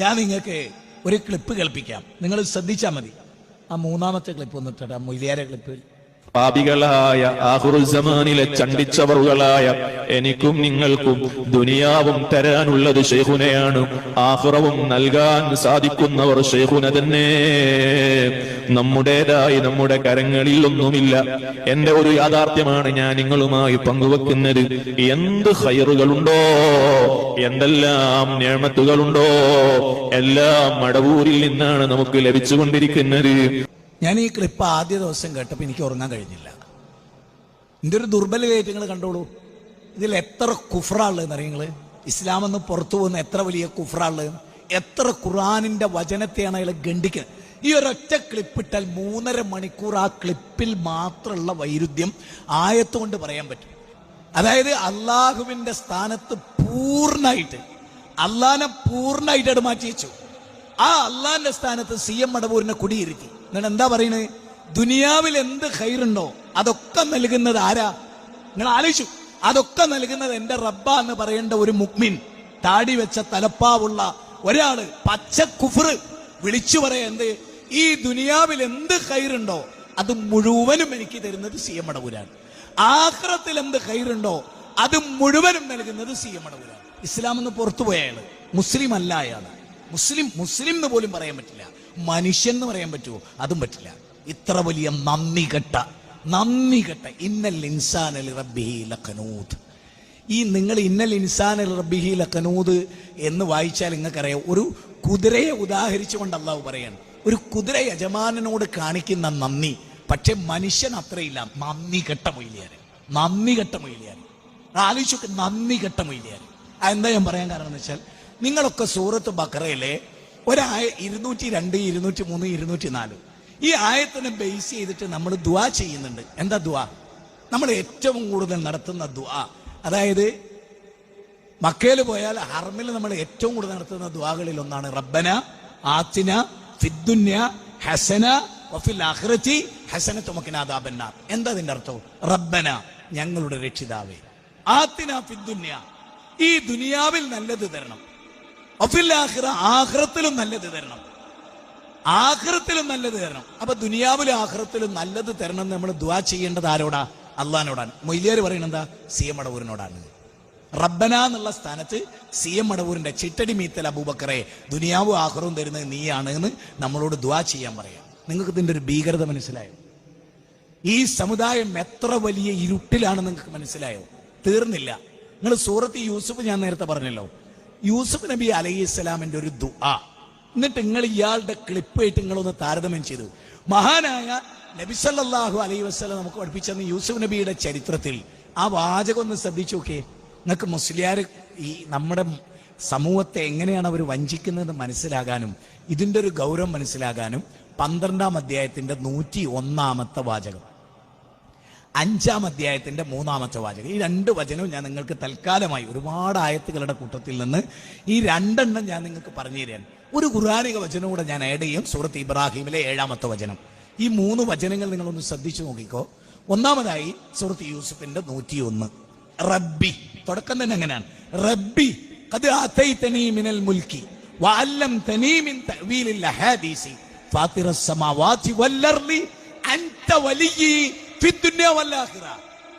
ഞാൻ നിങ്ങൾക്ക് ഒരു ക്ലിപ്പ് കേൾപ്പിക്കാം. നിങ്ങൾ ശ്രദ്ധിച്ചാൽ മതി. ആ മൂന്നാമത്തെ ക്ലിപ്പ് ഒന്നിട്ടാ മൊയ്ലിയാരെ ക്ലിപ്പ് പാപികളായ ആഹുറുസമാനിലെ ചണ്ടിച്ചവറുകളായ എനിക്കും നിങ്ങൾക്കും ദുനിയാവും തരാനുള്ളത് ഷെയ്ഖുനയാണ് ആഹുറവും നൽകാൻ സാധിക്കുന്നവർ ഷെയ്ഖുന തന്നെ. നമ്മുടേതായി നമ്മുടെ കരങ്ങളിൽ ഒന്നുമില്ല. എന്റെ ഒരു യാഥാർത്ഥ്യമാണ് ഞാൻ നിങ്ങളുമായി പങ്കുവെക്കുന്നത്. എന്ത് ഹയറുകളുണ്ടോ എന്തെല്ലാം നേമത്തുകളുണ്ടോ എല്ലാം മടവൂരിൽ നിന്നാണ് നമുക്ക് ലഭിച്ചുകൊണ്ടിരിക്കുന്നത്. ഞാൻ ഈ ക്ലിപ്പ് ആദ്യ ദിവസം കേട്ടപ്പോൾ എനിക്ക് ഉറങ്ങാൻ കഴിഞ്ഞില്ല. ഒരു ദുർബല നിങ്ങൾ കണ്ടോളൂ. ഇതിൽ എത്ര നിങ്ങൾ ഇസ്ലാം എന്ന് പുറത്തു പോകുന്ന എത്ര വലിയ കുഫ്രാളുള്ളത് എത്ര ഖുറാനിന്റെ വചനത്തെയാണ് അയാൾ ഗണ്ടിക്കുന്നത് ഈ ഒരൊറ്റ ക്ലിപ്പ് ഇട്ടാൽ മൂന്നര മണിക്കൂർ ആ ക്ലിപ്പിൽ മാത്രമുള്ള വൈരുദ്ധ്യം ആയത്തുകൊണ്ട് പറയാൻ പറ്റും. അതായത് അള്ളാഹുവിന്റെ സ്ഥാനത്ത് പൂർണമായിട്ട് അള്ളാനെ പൂർണമായിട്ട് മാറ്റി വെച്ചു ആ അള്ളാന്റെ സ്ഥാനത്ത് സി എം മടവൂരിനെ കുടിയിരുത്തി. എന്നിട്ട് എന്താ പറയണേ? ദുനിയാവിൽ എന്ത് ഹൈറുണ്ടോ അതൊക്കെ നൽകുന്നത് ആരാ? നിങ്ങൾ ആലോചിച്ചു അതൊക്കെ നൽകുന്നത് എന്റെ റബ്ബ എന്ന് പറയേണ്ട ഒരു മുക്മിൻ താടി വെച്ച തലപ്പാവുള്ള ഒരാൾ പച്ച കുഫർ വിളിച്ചു പറയാ എന്ത്? ഈ ദുനിയാവിൽ എന്ത് ഹൈറുണ്ടോ അത് മുഴുവനും എനിക്ക് തരുന്നത് സി എം അടവൂരാണ്. ആഖിറത്തിൽ എന്ത് ഹൈറുണ്ടോ അത് മുഴുവനും നൽകുന്നത് സി എം അടവൂരാണ്. ഇസ്ലാം എന്ന് പുറത്തുപോയ അയാൾ മുസ്ലിം അല്ല അയാൾ. മുസ്ലിം മുസ്ലിം എന്ന് പോലും പറയാൻ പറ്റില്ല. മനുഷ്യൻ എന്ന് പറയാൻ പറ്റുമോ? അതും പറ്റില്ല. ഇത്ര വലിയ നന്ദി കെട്ട നന്ദി കെട്ട. ഇന്നൽ ഇൻസാൻ അൽ റബ്ബിഹി ലഖനൂദ്. ഈ നിങ്ങൾ ഇന്നൽ ഇൻസാൻ അൽ റബ്ബിഹി ലഖനൂദ് എന്ന് വായിച്ചാൽ നിങ്ങൾക്കറിയാം. ഒരു കുതിരയെ ഉദാഹരിച്ചുകൊണ്ട് അള്ളാഹു പറയാണ്. ഒരു കുതിര യജമാനനോട് കാണിക്കുന്ന നന്ദി. പക്ഷെ മനുഷ്യൻ അത്രയില്ല. നന്ദി കെട്ട മൊയിലിയാൻ നന്ദി കെട്ട മൊയിലിയാൻ ആലോചിച്ചൊക്കെ നന്ദി കെട്ട മൊയിലിയാൻ എന്താ ഞാൻ പറയാൻ കാരണം എന്ന് വെച്ചാൽ നിങ്ങളൊക്കെ സൂറത്ത് ബക്കറയിലെ ഒരായ ഇരുന്നൂറ്റി രണ്ട് ഇരുന്നൂറ്റി മൂന്ന് ഇരുന്നൂറ്റി നാല്. ഈ ആയത്തിനെ ബേസ് ചെയ്തിട്ട് നമ്മൾ ദുആ ചെയ്യുന്നുണ്ട്. എന്താ ദുആ? നമ്മൾ ഏറ്റവും കൂടുതൽ നടത്തുന്ന ദുആ. അതായത് മക്കയിൽ പോയാൽ ഹർമിൽ നമ്മൾ ഏറ്റവും കൂടുതൽ നടത്തുന്ന ദുവാകളിൽ ഒന്നാണ് റബ്ബന ആത്തിന ഫിദ്ദുന്യ ഹസന വഫിൽ ആഖിറതി ഹസന തുമക്കിനാദാബന്നാർ എന്താ അതിന്റെ അർത്ഥം? റബ്ബന ഞങ്ങളുടെ രക്ഷിതാവേ. ആത്തിന ഫിദ്ദുന്യ. ഈ ദുനിയാവിൽ നല്ലത് തരണം. വഫിൽ ആഖിറ ആഖിറത്തിലും നല്ലത് തരണം. ആഹ്റത്തിലും നല്ലത് തരണം. അപ്പൊ ദുനിയാവിലും ആഹ്റത്തിലും നല്ലത് തരണം എന്ന് നമ്മൾ ദുആ ചെയ്യേണ്ടത് ആരോടാ? അള്ളഹാനോടാണ്. മൊയ്ലിയാർ പറയുന്നത് എന്താ? സി എം മടവൂരിനോടാണ് റബ്ബന എന്നുള്ള സ്ഥാനത്ത് സി എം മടവൂരിന്റെ ചിട്ടടി മീത്തൽ അബൂബക്കറെ ദുനിയാവും ആഹ്റവും തരുന്നത് നീയാണ് എന്ന് നമ്മളോട് ദ്വാ ചെയ്യാൻ പറയാം. നിങ്ങൾക്ക് ഇതിന്റെ ഒരു ഭീകരത മനസ്സിലായോ? ഈ സമുദായം എത്ര വലിയ ഇരുട്ടിലാണ് നിങ്ങൾക്ക് മനസ്സിലായോ? തീർന്നില്ല. നിങ്ങൾ സൂറത്ത് യൂസുഫ് ഞാൻ നേരത്തെ പറഞ്ഞല്ലോ. യൂസുഫ് നബി അലൈഹി ഇസ്ലാമിന്റെ ഒരു ദുആ. എന്നിട്ട് നിങ്ങൾ ഇയാളുടെ ക്ലിപ്പ് ആയിട്ട് നിങ്ങളൊന്ന് താരതമ്യം ചെയ്തു. മഹാനായ നബി സല്ലാഹു അലൈഹി വസല്ലം നമുക്ക് പഠിപ്പിച്ചെന്ന് യൂസുഫ് നബിയുടെ ചരിത്രത്തിൽ. ആ വാചകം ഒന്ന് ശ്രദ്ധിച്ചു നോക്കേ നിങ്ങൾക്ക് മുസ്ലിയാർ ഈ നമ്മുടെ സമൂഹത്തെ എങ്ങനെയാണ് അവർ വഞ്ചിക്കുന്നത് മനസ്സിലാകാനും ഇതിന്റെ ഒരു ഗൗരവം മനസ്സിലാകാനും പന്ത്രണ്ടാം അധ്യായത്തിന്റെ നൂറ്റി ഒന്നാമത്തെ വാചകം. അഞ്ചാം അധ്യായത്തിന്റെ മൂന്നാമത്തെ വാചകം. ഈ രണ്ട് വചനവും ഞാൻ നിങ്ങൾക്ക് തൽക്കാലമായി ഒരുപാട് ആയത്തുകളുടെ കൂട്ടത്തിൽ നിന്ന് ഈ രണ്ടെണ്ണം ഞാൻ നിങ്ങൾക്ക് പറഞ്ഞു തരാൻ. ഒരു ഖുറാനിക വചനം കൂടെ ഞാൻ ആഡ് ചെയ്യും. സൂറത്ത് ഇബ്രാഹിമിലെ ഏഴാമത്തെ വചനം. ഈ മൂന്ന് വചനങ്ങൾ നിങ്ങളൊന്ന് ശ്രദ്ധിച്ചു നോക്കിക്കോ. ഒന്നാമതായി സൂറത്ത് യൂസുഫിന്റെ നൂറ്റിയൊന്ന്. റബ്ബി. തുടക്കം തന്നെ എങ്ങനെയാണ്? റബ്ബി അത് മിനൽ മുൽക്കി വഅല്ലംതനീ മിൻ തഅവീലിൽ ഫാത്തിറസ് സമാവാതി അർളി അൻത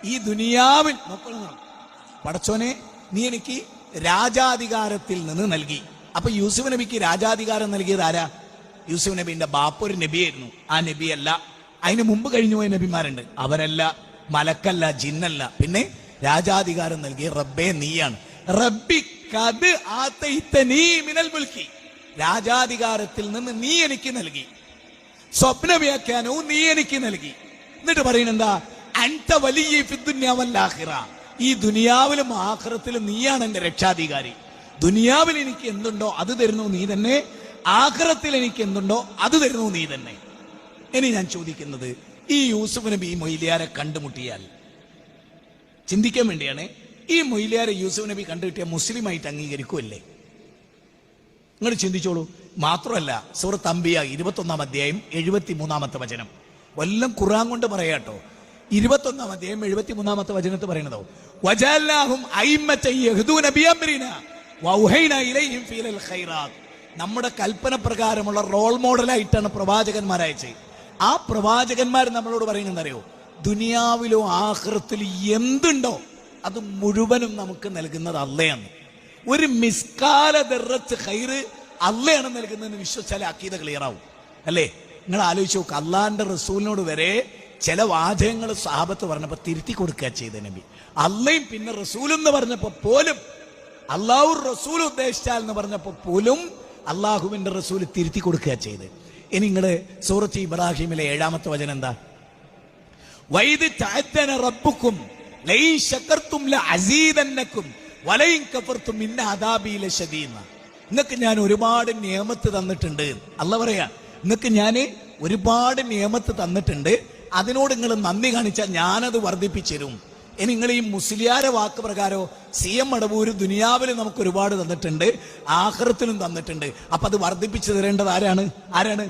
ഈ ദുനിയാവിൽ പടച്ചോനെ നീ എനിക്ക് രാജാധികാരത്തിൽ നിന്ന് നൽകി. അപ്പൊ യൂസുഫ് നബിക്ക് രാജാധികാരം നൽകിയത് ആരാ? യൂസുഫ് നബിന്റെ ബാപ്പ ഒരു നബിയായിരുന്നു. ആ നബിയല്ല. അതിന് മുമ്പ് കഴിഞ്ഞു പോയ നബിമാരുണ്ട്. അവരല്ല മലക്കല്ല ജിന്നല്ല. പിന്നെ രാജാധികാരം നൽകിയ റബ്ബേ നീയാണ്. റബ്ബി കത് മിനൽ മുൽക്കി. രാജാധികാരത്തിൽ നിന്ന് നീ എനിക്ക് നൽകി. സ്വപ്ന വ്യാഖ്യാനവും നീ എനിക്ക് നൽകി. എന്നിട്ട് പറയുന്നെന്താ അൻത വലിയ ഈ ദുനിയാവിലും ആഹ്റത്തിലും നീയാണ് എന്റെ രക്ഷാധികാരി. ദുനിയാവിൽ എനിക്ക് എന്തുണ്ടോ അത് തരുന്നു നീ തന്നെ. ആഹ്റത്തിൽ എനിക്ക് എന്തുണ്ടോ അത് തരുന്നു നീ തന്നെ. ഇനി ഞാൻ ചോദിക്കുന്നത് ഈ യൂസുഫ് നബി ഈ മൊയ്ലിയാരെ കണ്ടുമുട്ടിയാൽ ചിന്തിക്കാൻ വേണ്ടിയാണ് ഈ മൊയ്ലിയാരെ യൂസുഫ് നബി കണ്ടുകിട്ടിയ മുസ്ലിമായിട്ട് അംഗീകരിക്കുമല്ലേ നിങ്ങൾ ചിന്തിച്ചോളൂ. മാത്രമല്ല സൂറത്ത് ഇരുപത്തി ഇരുപത്തൊന്നാം അധ്യായം എഴുപത്തി മൂന്നാമത്തെ വചനം. വല്ലം ഖുറാൻ കൊണ്ട് പറയാട്ടോ ഇരുപത്തൊന്നാം അധ്യായം എഴുപത്തി മൂന്നാമത്തെ വചനത്ത് പറയണതോ നമ്മുടെ കൽപ്പന പ്രകാരമുള്ള റോൾ മോഡലായിട്ടാണ് പ്രവാചകന്മാരയച്ചത് ആ പ്രവാചകന്മാർ നമ്മളോട് പറയുന്നത് അറിയോ ദുനിയാവിലോ ആഹൃത്തിൽ എന്തുണ്ടോ അത് മുഴുവനും നമുക്ക് നൽകുന്നത് അല്ലയാണ് ഒരു മിസ്കാല ദർറത്ത് ഹൈറ് അല്ലയാണ് നൽകുന്നതെന്ന് വിശ്വസിച്ചാൽ അക്കീത ക്ലിയർ ആവും. അല്ലേ? നിങ്ങൾ ആലോചിച്ച് നോക്ക് അള്ളാന്റെ റസൂലിനോട് വരെ ചില വാചകങ്ങൾ സാഹബത്ത് പറഞ്ഞപ്പോൾ തിരുത്തി കൊടുക്കുക ചെയ്ത നബി. അള്ളയും പിന്നെ റസൂൽ എന്ന് പറഞ്ഞപ്പോ പോലും അള്ളാഹു റസൂൽ ഉദ്ദേശിച്ചാൽ എന്ന് പറഞ്ഞപ്പോൾ പോലും അള്ളാഹുവിന്റെ റസൂൽ തിരുത്തി കൊടുക്കുക ചെയ്ത്. ഇനി നിങ്ങൾ സൂറത്ത് ഇബ്രാഹിമിലെ ഏഴാമത്തെ വചനം എന്താ? വൈദ് ഇന്ന നിങ്ങൾക്ക് ഞാൻ ഒരുപാട് നിയമത്ത് തന്നിട്ടുണ്ട്. അല്ല പറയാ നിങ്ങൾക്ക് ഞാൻ ഒരുപാട് നിയമത്ത് തന്നിട്ടുണ്ട്. അതിനോട് നിങ്ങൾ നന്ദി കാണിച്ചാൽ ഞാനത് വർദ്ധിപ്പിച്ചിരും. ഇനി നിങ്ങൾ ഈ മുസ്ലിയാര വാക്ക് പ്രകാരോ സി എം മടവൂര് ദുനിയാവിൽ നമുക്ക് ഒരുപാട് തന്നിട്ടുണ്ട്. ആഹ്റത്തിലും തന്നിട്ടുണ്ട്. അപ്പൊ അത് വർദ്ധിപ്പിച്ചു തരേണ്ടത് ആരാണ്? ആരാണ്?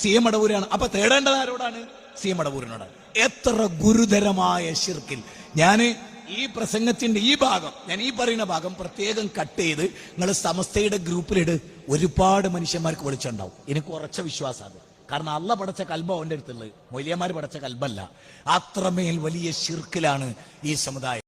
സി എം മടവൂരാണ്. അപ്പൊ തേടേണ്ടത് ആരോടാണ്? സി എം മടവൂരിനോട് എത്ര ഗുരുതരമായ ശിർക്കിൽ. ഞാൻ ഈ പ്രസംഗത്തിന്റെ ഈ ഭാഗം ഞാൻ ഈ പറയുന്ന ഭാഗം പ്രത്യേകം കട്ട് ചെയ്ത് നിങ്ങൾ സമസ്തയുടെ ഗ്രൂപ്പിലിട് ഒരുപാട് മനുഷ്യന്മാർക്ക് വിളിച്ചുണ്ടാവും എനിക്ക് ഉറച്ച വിശ്വാസമാണ്. കാരണം അല്ല പടച്ച കൽബ അവന്റെ അടുത്തുള്ളത്. മൊലിയന്മാർ പടച്ച കൽബല്ല. അത്രമേൽ വലിയ ശിർക്കിലാണ് ഈ സമുദായം.